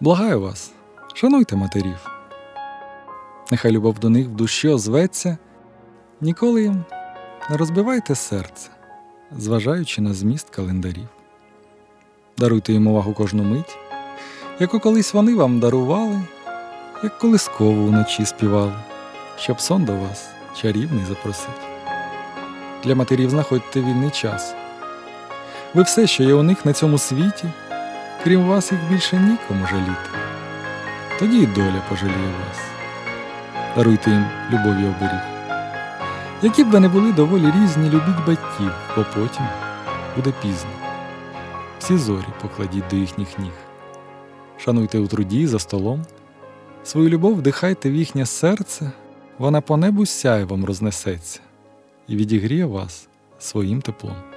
Благаю вас, шануйте матерів. Нехай любов до них в душі озветься, ніколи їм не розбивайте серце, зважаючи на зміст календарів. Даруйте їм увагу кожну мить, яку колись вони вам дарували, як колискову вночі співали, щоб сон до вас чарівний запросить. Для матерів знаходьте вільний час. Ви все, що є у них на цьому світі, крім вас їх більше нікому жаліти. Тоді й доля пожаліє вас. Даруйте їм любові оберіг. Які б ви не були доволі різні, любіть батьків, бо потім буде пізно. Всі зорі покладіть до їхніх ніг. Шануйте у труді за столом, свою любов вдихайте в їхнє серце, вона по небу сяйвом рознесеться і відігріє вас своїм теплом.